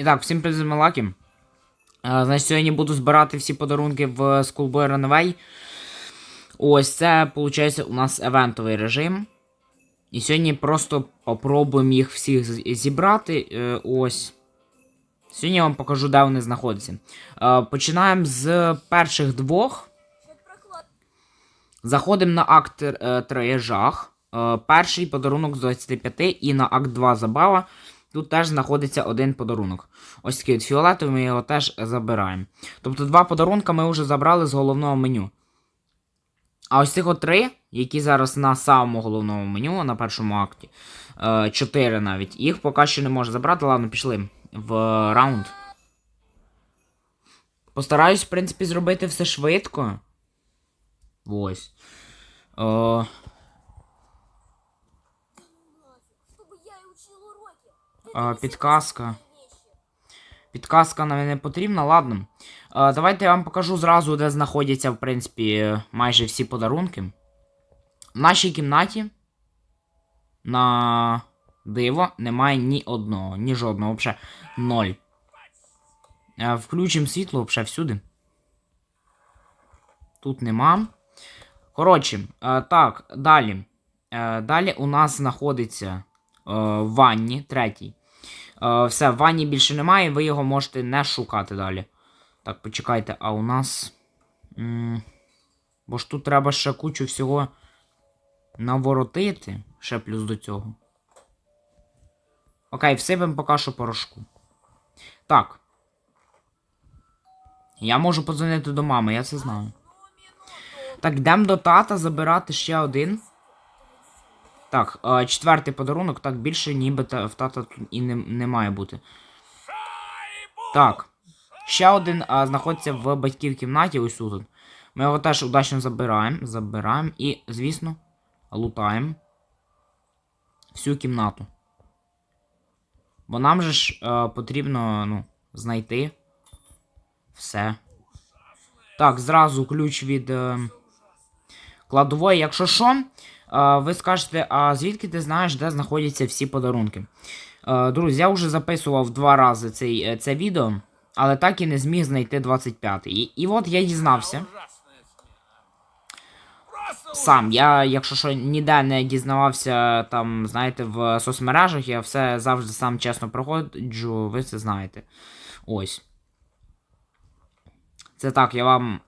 І так, всім привіт, Е, Значить, сьогодні буду збирати всі подарунки в Schoolboy Runaway. Ось це, виходить, у нас евентовий режим. І сьогодні просто попробуємо їх всіх зібрати. Е, Ось. Сьогодні я вам покажу, де вони знаходяться. Починаємо з перших двох. Заходимо на акт е, 3 жах. Е, перший подарунок з 25 і на акт 2 забава. Тут теж знаходиться один подарунок. Ось такий от фіолетовий, ми його теж забираємо. Тобто два подарунка ми вже забрали з головного меню. А ось цих три, які зараз на самому головному меню, на першому акті, е, чотири навіть, їх поки що не можу забрати. Ладно, пішли в раунд. Постараюсь, в принципі, зробити все швидко. Ось. Е, А, підказка. Підказка нам не потрібна, ладно. Е, давайте я вам покажу зразу, де знаходяться, в принципі, майже всі подарунки. В нашій кімнаті на диво немає ні одного, ні жодного, взагалі ноль. Включимо світло взагалі всюди. Тут нема. Коротше, так, далі. Далі у нас знаходиться е, в ванні, третій. Е, все, в ванні більше немає, ви його можете не шукати далі. Так, почекайте, а у нас. Бо ж тут треба ще кучу всього наворотити. Ще плюс до цього. Окей, всипемо поки що порошку. Так. Я можу подзвонити до мами, я це знаю. Так, йдемо до тата забирати ще один. Так, е, четвертий подарунок, так більше ніби в тата тут і не, не має бути. Так. Ще один а, знаходиться в батьків кімнаті, ось тут. Ми його теж удачно забираємо. Забираємо і, звісно, лутаємо всю кімнату. Бо нам же ж е, потрібно ну, знайти все. Так, зразу ключ від е, кладової. Якщо що, е, ви скажете, а звідки ти знаєш, де знаходяться всі подарунки? Друзі, я вже записував два рази цей, е, це відео, але так і не зміг знайти 25-й. І, і от я дізнався. Сам, я, якщо що, ніде не дізнавався там, знаєте, в соцмережах, я все завжди сам чесно проходжу, ви це знаєте. Ось. Це так, я вам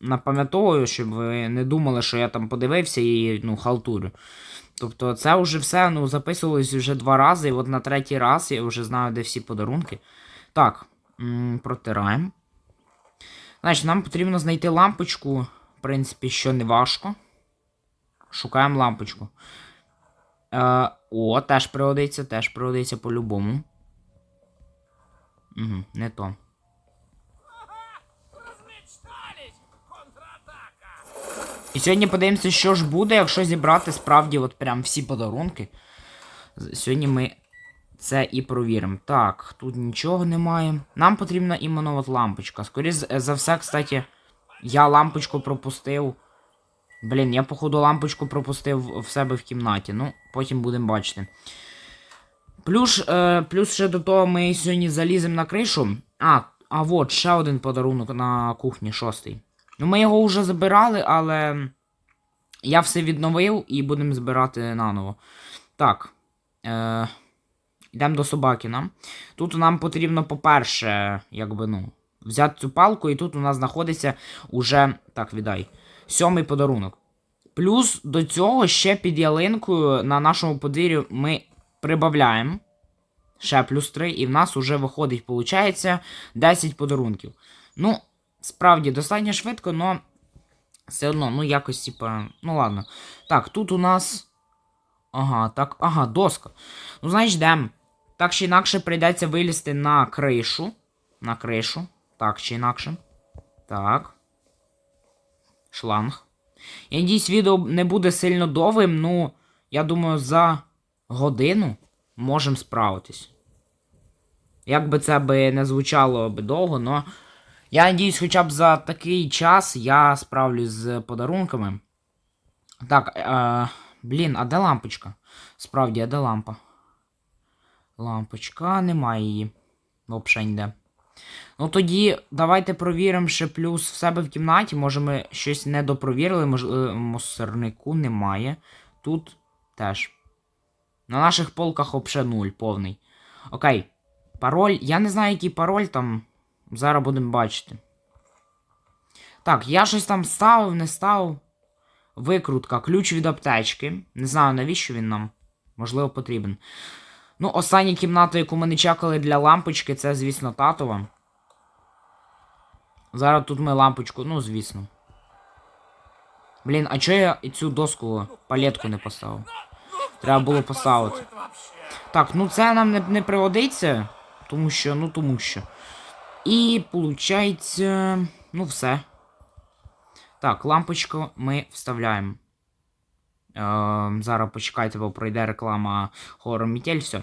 напам'ятовую, щоб ви не думали, що я там подивився і ну, халтурю. Тобто, це вже все ну, записувалось вже два рази, і от на третій раз я вже знаю, де всі подарунки. Так, протираємо. Значить, нам потрібно знайти лампочку, в принципі, що не важко. Шукаємо лампочку. Е, о, теж пригодиться, теж пригодиться по-любому. Угу, не то. І сьогодні подивимося, що ж буде, якщо зібрати справді от прям всі подарунки. Сьогодні ми це і провіримо. Так, тут нічого немає. Нам потрібна іменно от лампочка. Скоріше за все, кстати, я лампочку пропустив. Блін, я, походу, лампочку пропустив в себе в кімнаті. Ну, потім будемо бачити. Плюс, е, плюс ще до того ми сьогодні заліземо на кришу. А, а от ще один подарунок на кухні, шостий. Ну, ми його вже забирали, але я все відновив і будемо збирати наново. Так. Е, йдемо до собаки нам. Тут нам потрібно, по-перше, якби, ну, взяти цю палку, і тут у нас знаходиться уже. Так, віддай. Сьомий подарунок. Плюс до цього ще під ялинкою на нашому подвір'ю ми прибавляємо. Ще плюс 3, і в нас вже виходить, виходить, 10 подарунків. Ну, справді, достатньо швидко, але все одно, ну, якось, типа, ну ладно. Так, тут у нас. Ага, так, ага, доска. Ну, знаєш, йдемо. Так чи інакше прийдеться вилізти на кришу. На кришу. Так чи інакше. Так. Шланг. Я надіюсь, відео не буде сильно довгим, ну, я думаю, за годину можемо справитись. Як би це би не звучало би довго, но я надіюсь, хоча б за такий час я справлюсь з подарунками. Так, е, блін, а де лампочка? Справді, а де лампа? Лампочка, немає її. Взагалі ніде. Ну тоді давайте провіримо ще плюс в себе в кімнаті. Може ми щось не допровірили, можливо, сирнику немає. Тут теж. На наших полках взагалі нуль повний. Окей. Пароль. Я не знаю, який пароль там. Зараз будемо бачити. Так, я щось там ставив, не ставив. Викрутка, ключ від аптечки. Не знаю, навіщо він нам. Можливо, потрібен. Ну, остання кімната, яку ми не чекали для лампочки, це, звісно, татова. Зараз тут ми лампочку, ну, звісно. Блін, а чого я і цю доску палетку не поставив? Треба було поставити. Так, ну це нам не, не пригодиться. Тому що, ну тому що. І получається. Ну, все. Так, лампочку ми вставляємо. Е, зараз почекайте, бо пройде реклама хоррор Мітель, все.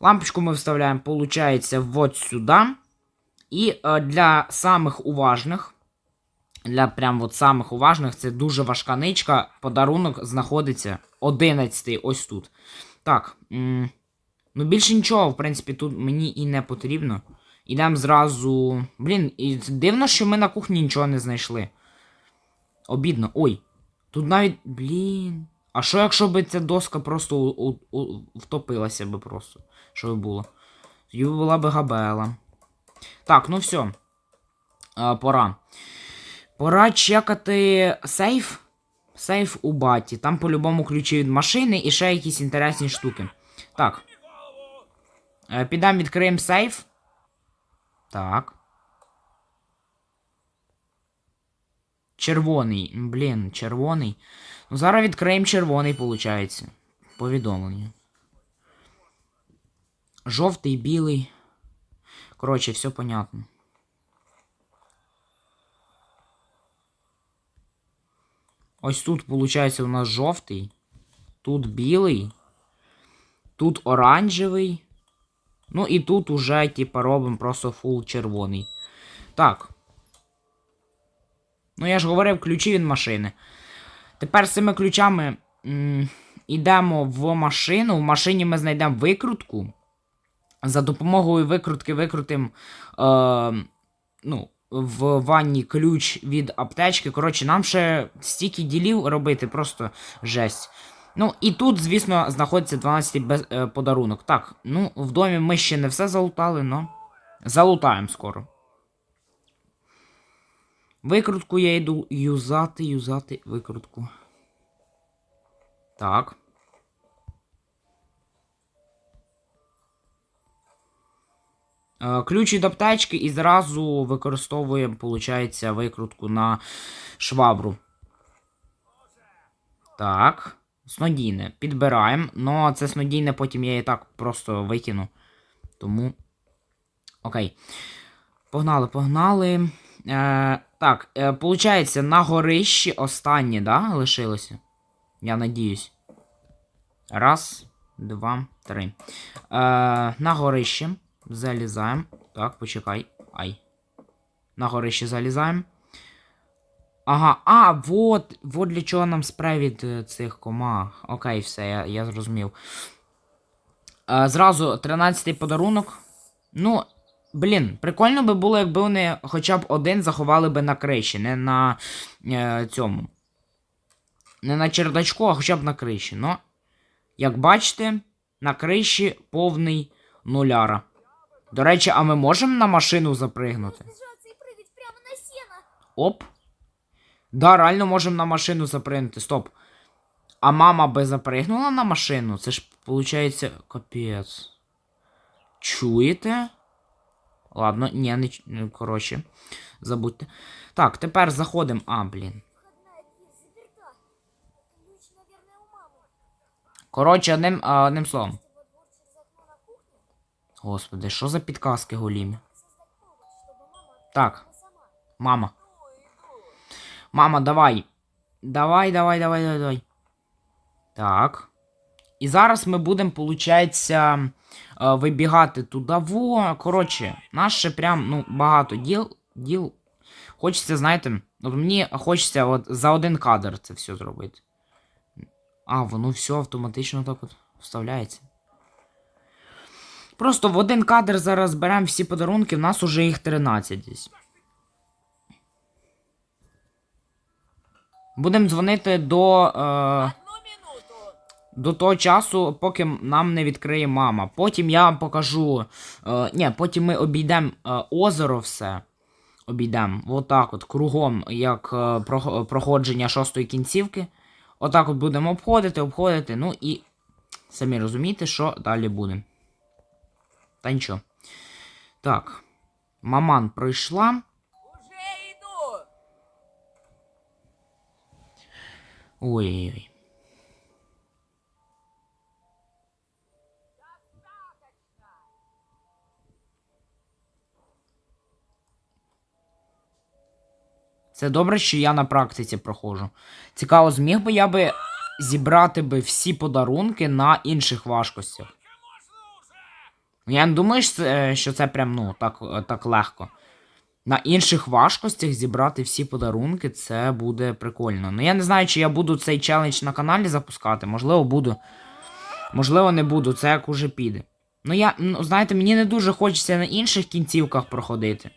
Лампочку ми вставляємо, получається, вот сюди. І е, для самих уважних, для прям от самих уважних, це дуже важка ничка. Подарунок знаходиться 11 ось тут. Так. Ну більше нічого, в принципі, тут мені і не потрібно. Ідемо зразу. Блін, і дивно, що ми на кухні нічого не знайшли. Обідно. Ой. Тут навіть. Блін. А що якщо би ця доска просто у, у, у, втопилася би просто? Що би було? Тоді була би габела. Так, ну все. А, пора. Пора чекати сейф. Сейф у баті. Там по-любому ключі від машини і ще якісь інтересні штуки. Так. Е, Підемо відкриємо сейф. Так. Червоний. Блін, червоний. Ну, зараз відкриємо червоний, виходить. Повідомлення. Жовтий, білий. Коротше, все понятно. Ось тут, виходить, у нас жовтий. Тут білий. Тут оранжевий. Ну і тут уже, типа, робимо просто фул червоний. Так. Ну, я ж говорив, ключі від машини. Тепер з цими ключами м, йдемо в машину. В машині ми знайдемо викрутку. За допомогою викрутки викрутимо е, ну, в ванні ключ від аптечки. Коротше, нам ще стільки ділів робити, просто жесть. Ну, і тут, звісно, знаходиться 12 без, е, подарунок. Так, ну, в домі ми ще не все залутали, но залутаємо скоро. Викрутку я йду юзати, юзати викрутку. Так. Е, Ключ від аптечки і зразу використовуємо, виходить, викрутку на швабру. Так. Снодійне. Підбираємо. Ну, це снодійне, потім я і так просто викину. Тому. Окей. Погнали, погнали. Е, так, е, получається, на горищі останнє, да, лишилося? Я надіюсь. Раз, два, три. Е, на горище. Залізаємо. Так, почекай. Ай. На горище залізаємо. Ага, а, вот, вот для чого нам спрей від е, цих комах. Окей, все, я, я зрозумів. Е, зразу 13-й подарунок. Ну, блін, прикольно би було, якби вони хоча б один заховали би на криші, не на е, цьому. Не на чердачку, а хоча б на криші. Ну, як бачите, на криші повний нуляра. До речі, а ми можемо на машину запригнути? Оп. Да, реально можемо на машину запригнути. Стоп. А мама би запригнула на машину? Це ж, виходить, капець. Чуєте? Ладно, ні, не, ч- ну, коротше. Забудьте. Так, тепер заходимо. А, блін. Входная дверь заперта. Ключ, наверное, у мамы. Коротше, одним, а, одним словом. Во двор через окно на кухне. Господи, що за підказки голімі? Создать повод, чтобы мама Так, открыла сама. мама. Мама, давай. Давай, давай, давай, давай, давай. Так. І зараз ми будемо, получається, е, вибігати туди. Во, коротше, нас ще прям, ну, багато діл. діл. Хочеться, знаєте, от мені хочеться от за один кадр це все зробити. А, воно все автоматично так от вставляється. Просто в один кадр зараз беремо всі подарунки, в нас уже їх 13 десь. Будемо дзвонити до. Е... До того часу, поки нам не відкриє мама. Потім я вам покажу. Е, ні, потім ми обійдемо е, озеро все. Обійдемо. Отак от, кругом, як е, прох- проходження шостої кінцівки. Отак от будемо обходити, обходити. Ну і самі розумієте, що далі буде. Та нічого. Так. Маман пройшла. Ой-ой-ой. Це добре, що я на практиці проходжу. Цікаво, зміг би я би зібрати би всі подарунки на інших важкостях. Я не думаю, що це, це прям ну, так, е, так легко. На інших важкостях зібрати всі подарунки, це буде прикольно. Ну я не знаю, чи я буду цей челендж на каналі запускати. Можливо, буду. Можливо, не буду, це як уже піде. Ну я, ну, знаєте, мені не дуже хочеться на інших кінцівках проходити.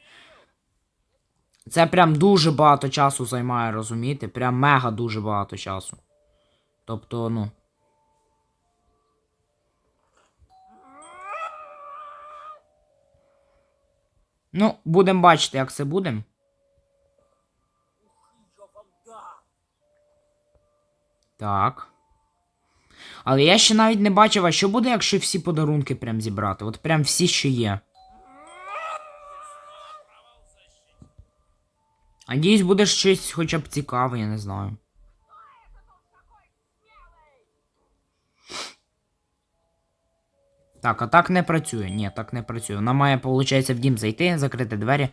Це прям дуже багато часу займає, розумієте? Прям мега дуже багато часу. Тобто, ну. Ну, будемо бачити, як це буде. Так. Але я ще навіть не бачив, а що буде, якщо всі подарунки прям зібрати? От прям всі, що є. Надіюсь, буде щось хоча б цікаве, я не знаю. Так, а так не працює. Ні, так не працює. Вона має, виходить, в дім зайти, закрити двері.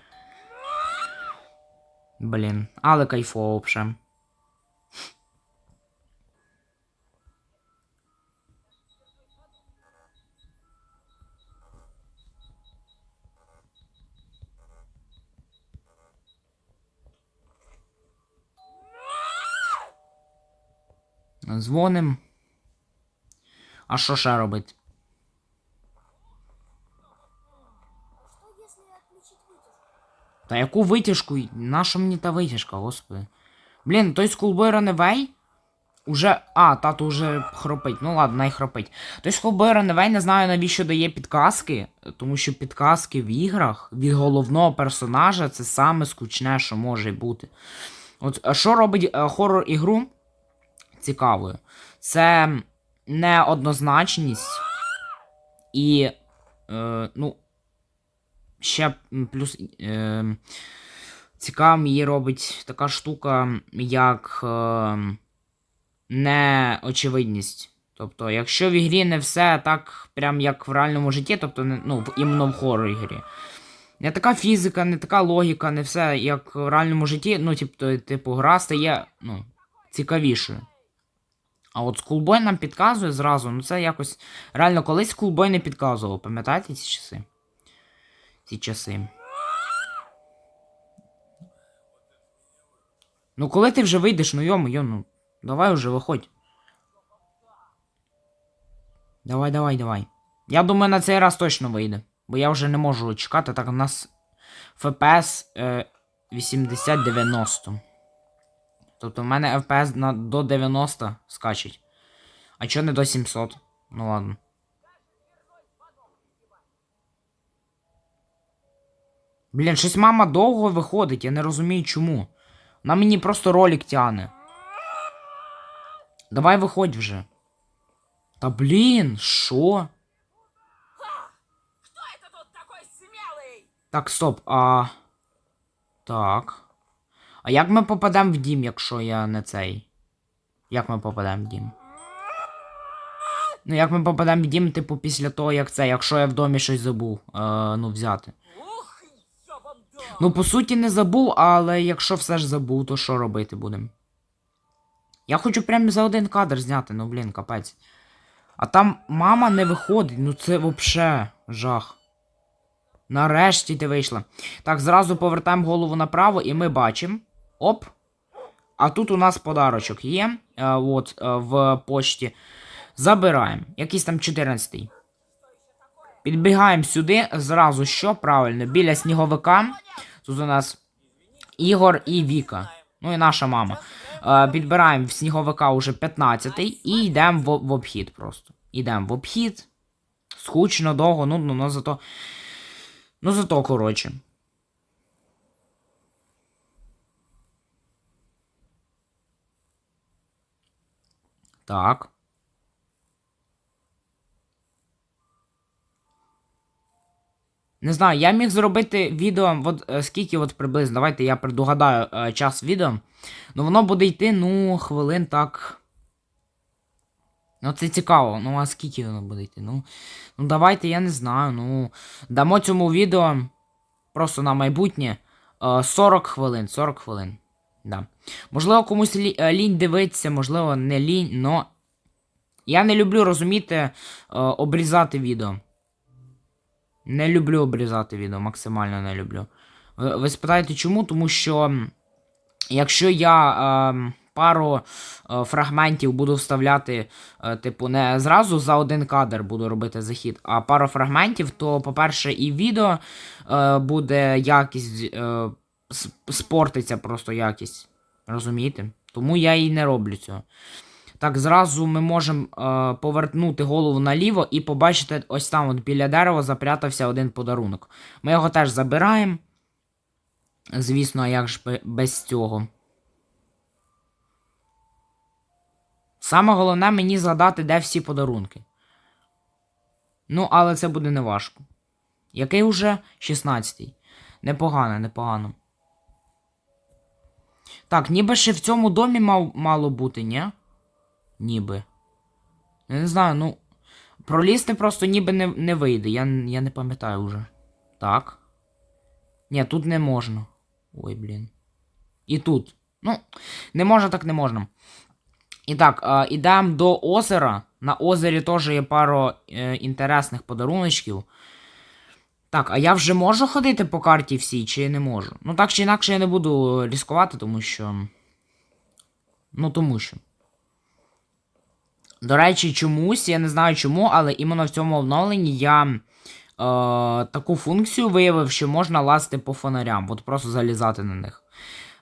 Блін, але кайфово вже. Дзвоним. А що ще робити? Та яку витяжку? Наша мені та витяжка, господи. Блін, той Schoolboy Runaway уже. А, тато вже хропить. Ну ладно, най хропить. Той Schoolboy Runaway не знаю навіщо дає підказки, тому що підказки в іграх від головного персонажа це саме скучне, що може бути. От що робить е, хорор ігру цікавою? Це неоднозначність і. Е, ну, ще плюс е, цікавим її робить така штука, як е, неочевидність. Тобто, якщо в ігрі не все так, прям як в реальному житті, тобто ну, в іменно в хоррор ігрі. Не така фізика, не така логіка, не все як в реальному житті, ну, типу, типу, гра стає ну, цікавішою. А от Скулбой нам підказує зразу, ну це якось. Реально, колись Скулбой не підказував, пам'ятаєте ці часи? Ці часи. Ну, коли ти вже вийдеш, ну йому, йо, ну, давай уже виходь. Давай, давай, давай. Я думаю, на цей раз точно вийде. Бо я вже не можу чекати, так у нас FPS е, 80-90. Тобто в мене FPS на, до 90 скачить. А чо не до 700? Ну ладно. Блін, щось мама довго виходить, я не розумію чому. Вона мені просто ролик тяне. Давай виходь вже. Та блін, що? Так, стоп, а. Так. А як ми попадемо в дім, якщо я не цей? Як ми попадемо в дім? Ну, як ми попадемо в дім, типу, після того, як це, якщо я в домі щось забув, е, ну, взяти. Ух, я вам дам. Ну, по суті, не забув, але якщо все ж забув, то що робити будемо? Я хочу прямо за один кадр зняти, ну блін, капець. А там мама не виходить, ну це вообще жах. Нарешті ти вийшла. Так, зразу повертаємо голову направо і ми бачимо. Оп. А тут у нас подарочок є. Е, от, е, в почті. Забираємо. Якийсь там 14-й. Підбігаємо сюди, зразу що правильно, біля сніговика. Тут у нас Ігор і Віка. Ну і наша мама. Е, підбираємо в сніговика уже 15-й і йдемо в, в обхід просто. Йдемо в обхід. Скучно, довго, нудно, ну зато. Ну зато коротше. Так. Не знаю, я міг зробити відео, от е, скільки от приблизно, давайте я предугадаю е, час відео. Ну воно буде йти, ну, хвилин так. Ну, це цікаво. Ну, а скільки воно буде йти? Ну, ну давайте, я не знаю. Ну, дамо цьому відео просто на майбутнє е, 40 хвилин. 40 хвилин. Да. Можливо, комусь лі, е, лінь дивитися, можливо, не лінь, но. Я не люблю розуміти, е, обрізати відео. Не люблю обрізати відео, максимально не люблю. Ви, спитаєте чому? Тому що якщо я е, пару е, фрагментів буду вставляти, е, типу, не зразу за один кадр буду робити захід, а пару фрагментів, то, по-перше, і відео е, буде якість, е, спортиться просто якість. Розумієте? Тому я і не роблю цього. Так, зразу ми можемо е, повернути голову наліво і побачити, ось там от біля дерева запрятався один подарунок. Ми його теж забираємо. Звісно, а як ж без цього. Саме головне мені згадати, де всі подарунки. Ну, але це буде неважко. Який уже 16-й. Непогано, непогано. Так, ніби ще в цьому домі мав, мало бути, ні? Ніби. Я не знаю, ну. Пролізти просто ніби не, не вийде. Я, я не пам'ятаю вже. Так. Ні, тут не можна. Ой, блін. І тут. Ну, не можна, так не можна. І так, е, ідемо до озера. На озері теж є пару е, інтересних подаруночків. Так, а я вже можу ходити по карті всій, чи не можу? Ну так чи інакше я не буду ризикувати, тому що. Ну, тому що. До речі, чомусь, я не знаю чому, але іменно в цьому оновленні я е, таку функцію виявив, що можна лазити по фонарям, от просто залізати на них.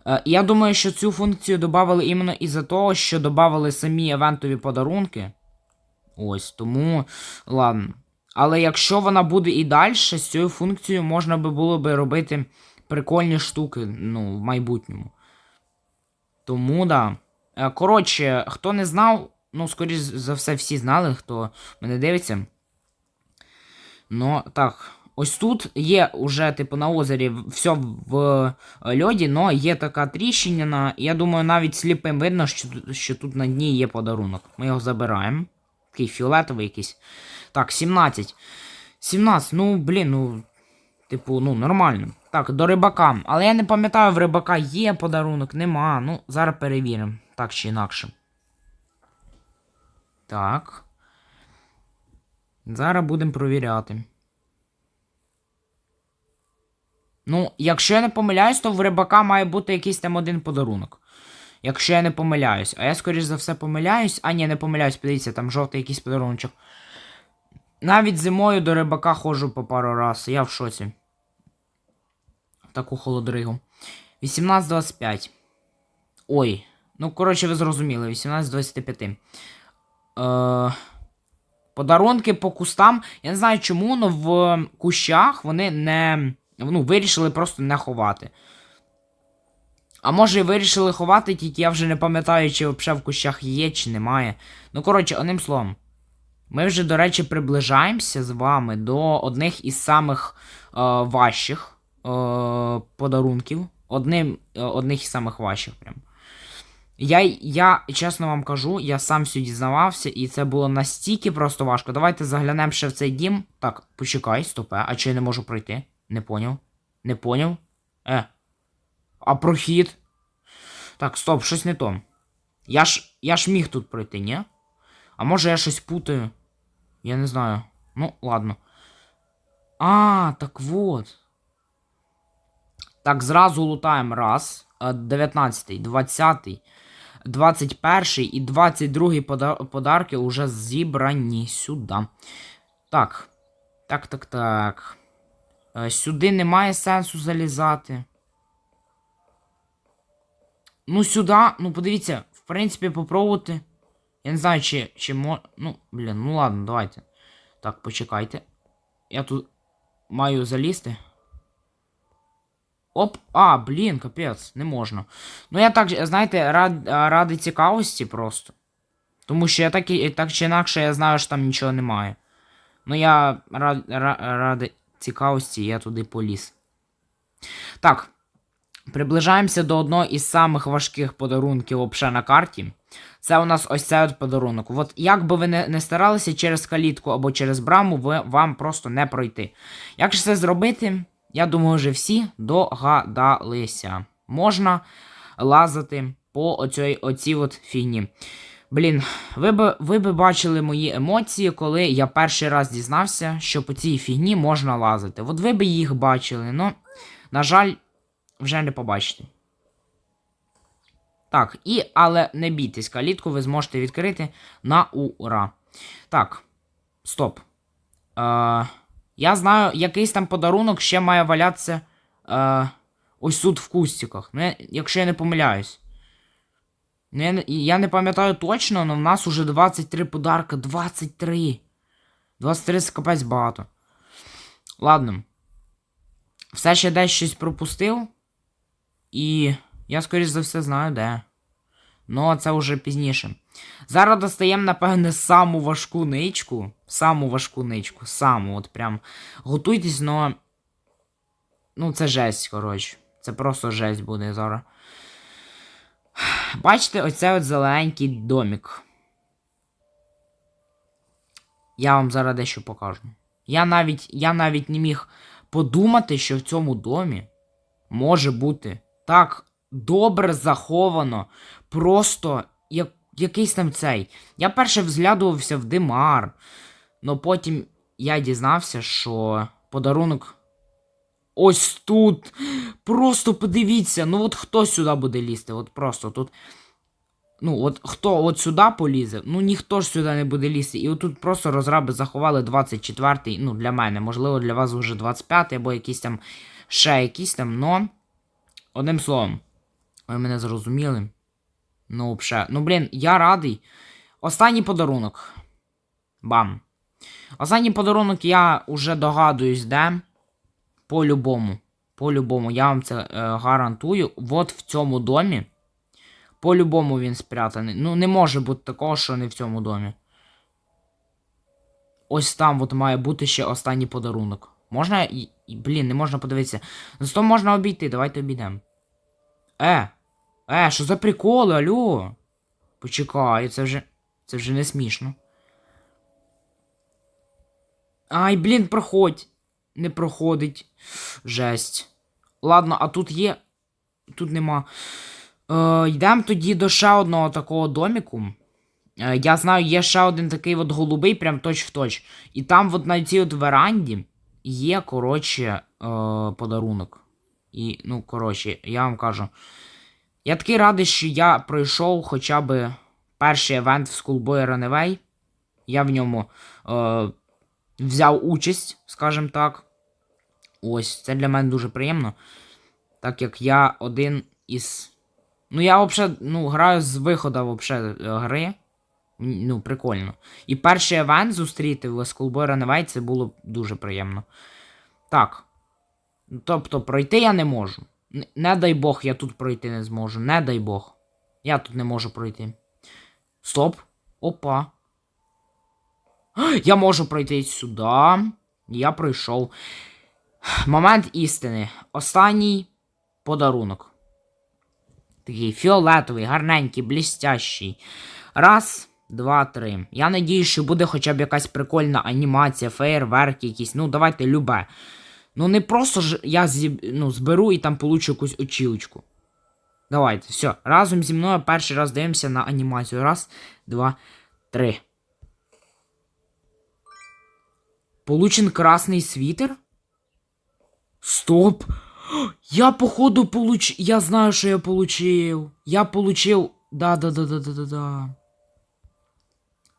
Е, я думаю, що цю функцію додали іменно із-за того, що додали самі евентові подарунки. Ось, тому. Ладно. Але якщо вона буде і далі, з цією функцією можна би було би робити прикольні штуки, ну, в майбутньому. Тому да. Е, Коротше, хто не знав, ну, скоріш за все, всі знали, хто мене дивиться. Ну, так. Ось тут є уже, типу, на озері все в е, льоді, но є така тріщина. Я думаю, навіть сліпим видно, що, що тут на дні є подарунок. Ми його забираємо. Такий фіолетовий якийсь. Так, 17. 17, ну, блін, ну. Типу, ну, нормально. Так, до рибака. Але я не пам'ятаю, в рибака є подарунок, нема. Ну, зараз перевіримо. Так чи інакше. Так. Зараз будемо провіряти. Ну, якщо я не помиляюсь, то в рибака має бути якийсь там один подарунок. Якщо я не помиляюсь. А я, скоріш за все, помиляюсь. А, ні, не помиляюсь, подивіться, там жовтий якийсь подаруночок. Навіть зимою до рибака ходжу по пару раз. Я в шоці. В таку холодригу. 18.25. Ой. Ну, коротше, ви зрозуміли, 18.25. Е, подарунки по кустам. Я не знаю чому, але в кущах вони не. Ну, вирішили просто не ховати. А може і вирішили ховати, тільки я вже не пам'ятаю, чи взагалі в кущах є, чи немає. Ну, коротше, одним словом. Ми вже, до речі, приближаємося з вами до одних із самих е, важчих е, подарунків. Одним, е, одних із самих важчих прям. Я, я, чесно вам кажу, я сам все дізнавався, і це було настільки просто важко. Давайте заглянемо ще в цей дім. Так, почекай, стопе, а чи я не можу пройти? Не поняв? Не поняв? Е. А прохід? Так, стоп, щось не то. Я ж, я ж міг тут пройти, ні? А може я щось путаю? Я не знаю. Ну, ладно. А, так вот. Так, зразу лутаємо. Раз. 19, 20, 21 і 22 пода- подарки вже зібрані сюди. Так. Так, так, так. Е, Сюди немає сенсу залізати. Ну, сюди, ну подивіться, в принципі, попробувати. Я не знаю, чи, чи мо... Ну, блін, ну ладно, давайте. Так, почекайте. Я тут маю залізти. Оп, а, блін, капець, не можна. Ну, я так, знаєте, рад, ради цікавості просто. Тому що я так, і- так чи інакше я знаю, що там нічого немає. Ну, я рад, ра, ради цікавості я туди поліз. Так. Приближаємося до одного із самих важких подарунків вообще на карті. Це у нас ось цей от подарунок. От як би ви не, не старалися через калітку або через браму, ви, вам просто не пройти. Як же це зробити? Я думаю, вже всі догадалися. Можна лазити по оцій, оцій от фігні. Блін, ви би, ви би бачили мої емоції, коли я перший раз дізнався, що по цій фігні можна лазити. От ви би їх бачили, ну, на жаль, вже не побачите. Так, і, але не бійтесь, калітку ви зможете відкрити на ура. Так, стоп. Е, я знаю, якийсь там подарунок ще має валятися е, ось тут в кустиках. Ну, я- якщо я не помиляюсь. Ну, не- я не пам'ятаю точно, але в нас уже 23 подарка. 23. 23 це капець багато. Ладно. Все ще десь щось пропустив. І я, скоріш за все, знаю де. Ну, це вже пізніше. Зараз достаємо, напевне, саму важку ничку. Саму важку ничку. Саму, от прям. Готуйтесь, но. Ну, це жесть, коротше. Це просто жесть буде зараз. Бачите, оце от зелененький домик. Я вам зараз дещо покажу. Я навіть, я навіть не міг подумати, що в цьому домі може бути так добре заховано. Просто як, якийсь там цей. Я перше взглядувався в Димар, але потім я дізнався, що подарунок ось тут. Просто подивіться, ну от хто сюди буде лізти? От просто тут. Ну, от хто от сюди полізе, ну ніхто ж сюди не буде лізти. І отут просто розраби заховали 24-й, ну, для мене, можливо, для вас вже 25-й, або якийсь там ще якийсь там, но. Одним словом, ви мене зрозуміли. Ну, взагалі. Ну, блін, я радий. Останній подарунок. Бам. Останній подарунок я уже догадуюсь, де. По-любому. По-любому, я вам це е, гарантую. От в цьому домі. По-любому він спрятаний. Ну, не може бути такого, що не в цьому домі. Ось там от має бути ще останній подарунок. Можна. Блін, не можна подивитися. Зато можна обійти, давайте обійдемо. Е! Е, що за приколи, алло? Почекай, це вже. Це вже не смішно. Ай, блін, проходь. Не проходить. Жесть. Ладно, а тут є. Тут нема. Е, йдемо тоді до ще одного такого доміку. Е, я знаю, є ще один такий от голубий, прям точ в точ. І там от на цій от веранді є, коротше, е, подарунок. І, ну, коротше, я вам кажу. Я такий радий, що я пройшов хоча б перший евент в Schoolboy Runaway. Я в ньому е, взяв участь, скажімо так. Ось, це для мене дуже приємно. Так як я один із. Ну, я взагалі ну, граю з виходу вообще, е, гри. Ну, прикольно. І перший евент зустріти в Schoolboy Runaway це було дуже приємно. Так. Тобто, пройти я не можу. Не дай Бог, я тут пройти не зможу. Не дай Бог. Я тут не можу пройти. Стоп. Опа. Я можу пройти сюди. Я пройшов. Момент істини. Останній подарунок. Такий фіолетовий, гарненький, блістящий. Раз, два, три. Я надію, що буде хоча б якась прикольна анімація, феєрверк якісь. Ну, давайте любе. Ну, не просто ж я зіб... ну, зберу і там получу якусь очілочку. Давайте, все. Разом зі мною перший раз дивимося на анімацію. Раз, два, три. Получен красний світер? Стоп! Я походу получ... Я знаю, що я получив. Я получив. Да, да, да, да, да, да, да.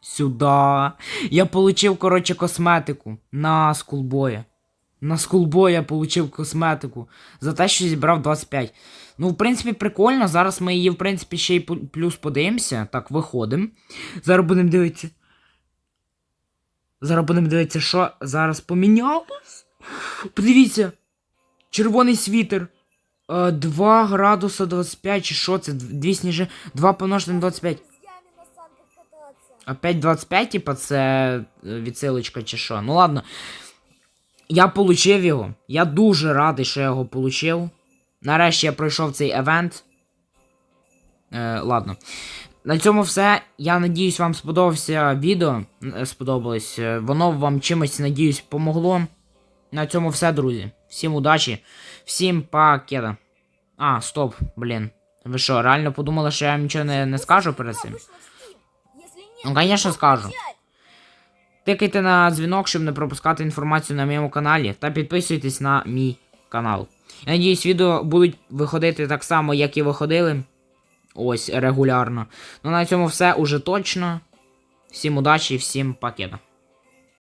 Сюда. Я получив, коротше, косметику на скулбоя. На скулбоя я получив косметику. За те, що зібрав 25. Ну, в принципі, прикольно. Зараз ми її, в принципі, ще й плюс подивимося. Так, виходимо. Зараз будемо дивитися. Зараз будемо дивитися, що зараз помінялось. Подивіться. Червоний світер. Е, 2 градуса 25, чи що це? Дві сніжи. 2 помножити на 25. С друзьями на санках кататься. Опять 25, типа, це е, відсилочка чи що. Ну ладно. Я получив його. Я дуже радий, що я його получив. Нарешті я пройшов цей евент. Е, ладно. На цьому все. Я надіюсь, вам сподобався відео. Е, Сподобалось. Е, Воно вам чимось, надіюсь, помогло. На цьому все, друзі. Всім удачі. Всім пакета. А, стоп, блін. Ви що, реально подумали, що я вам нічого не, не скажу перед цим? Ну, то скажу. Тикайте на дзвінок, щоб не пропускати інформацію на моєму каналі, та підписуйтесь на мій канал. Я надіюсь, відео будуть виходити так само, як і виходили. Ось регулярно. Ну на цьому все уже точно. Всім удачі, всім пакета.